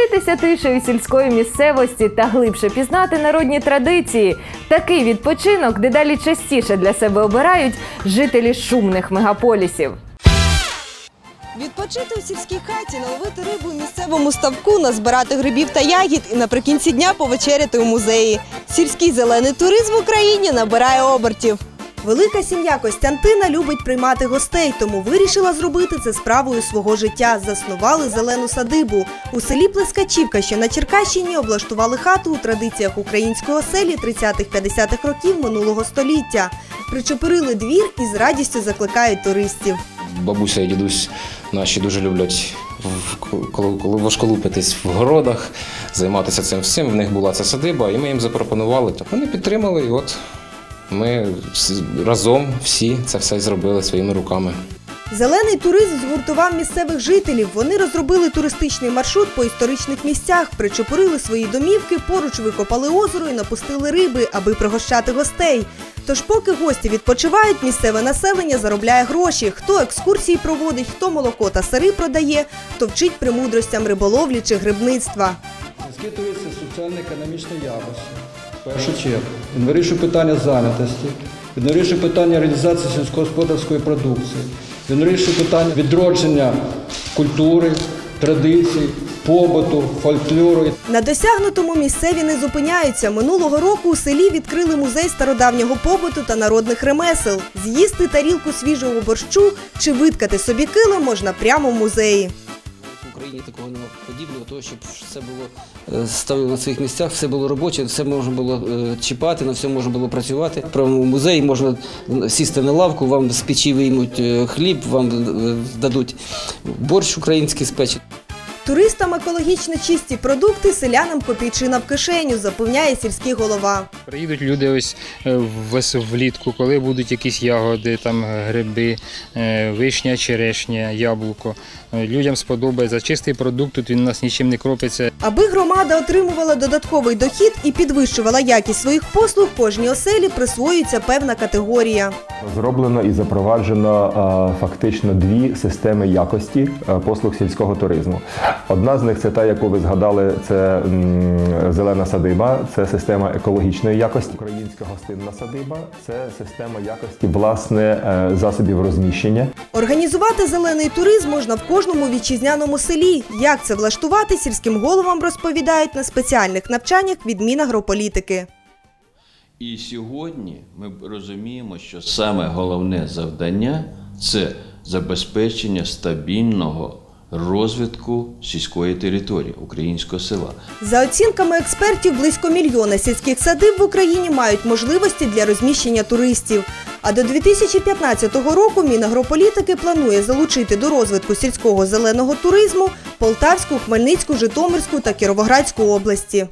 Насолодитися тишею сільської місцевості та глибше пізнати народні традиції. Такий відпочинок дедалі частіше для себе обирають жителі шумних мегаполісів. Відпочити у сільській хаті, наловити рибу у місцевому ставку, назбирати грибів та ягід і наприкінці дня повечеряти у музеї. Сільський зелений туризм в Україні набирає обертів. Велика сім'я Костянтина любить приймати гостей, тому вирішила зробити це справою свого життя. Заснували зелену садибу. У селі Плескачівка, що на Черкащині, облаштували хату у традиціях української оселі 30-50-х років минулого століття. Причепурили двір і з радістю закликають туристів. Бабуся і дідусь наші дуже люблять коли, важколупитись в городах, займатися цим всім. В них була ця садиба, і ми їм запропонували. То Вони підтримали, і от ми разом всі це все зробили своїми руками. Зелений туризм згуртував місцевих жителів. Вони розробили туристичний маршрут по історичних місцях, причепурили свої домівки, поруч викопали озеро і напустили риби, аби пригощати гостей. Тож, поки гості відпочивають, місцеве населення заробляє гроші. Хто екскурсії проводить, хто молоко та сири продає, хто вчить премудростям риболовлі чи грибництва. Це соціально-економічне явище. Першу чергу. Він вирішує питання зайнятості, він вирішує питання реалізації сільськогосподарської продукції, він вирішує питання відродження культури, традицій, побуту, фольклору. На досягнутому місцеві не зупиняються. Минулого року у селі відкрили музей стародавнього побуту та народних ремесел. З'їсти тарілку свіжого борщу чи виткати собі килим можна прямо в музеї. Такого немає подібного, того, щоб все було е, ставили на своїх місцях, все було робоче, все можна було е, чіпати, на все можна було працювати. Прямо в музеї можна сісти на лавку, вам з печі виймуть е, хліб, вам дадуть борщ український спечі. Туристам екологічно чисті продукти, селянам копійчина в кишеню, запевняє сільський голова. Приїдуть люди ось е, вес- влітку, коли будуть якісь ягоди, там е, гриби, е, вишня, черешня, яблуко. Людям сподобається чистий продукт, тут він у нас нічим не кропиться. Аби громада отримувала додатковий дохід і підвищувала якість своїх послуг, кожній оселі присвоюється певна категорія. Зроблено і запроваджено фактично дві системи якості послуг сільського туризму. Одна з них це та, яку ви згадали, це зелена садиба, це система екологічної якості. Українська гостинна садиба це система якості власне е, засобів розміщення. Організувати зелений туризм можна в кожному вітчизняному селі. Як це влаштувати, сільським головам розповідають на спеціальних навчаннях від Мінагрополітики. І сьогодні ми розуміємо, що саме головне завдання це забезпечення стабільного розвитку сільської території українського села. За оцінками експертів, близько мільйона сільських садиб в Україні мають можливості для розміщення туристів. А до 2015 року Мінагрополітики планує залучити до розвитку сільського зеленого туризму Полтавську, Хмельницьку, Житомирську та Кіровоградську області.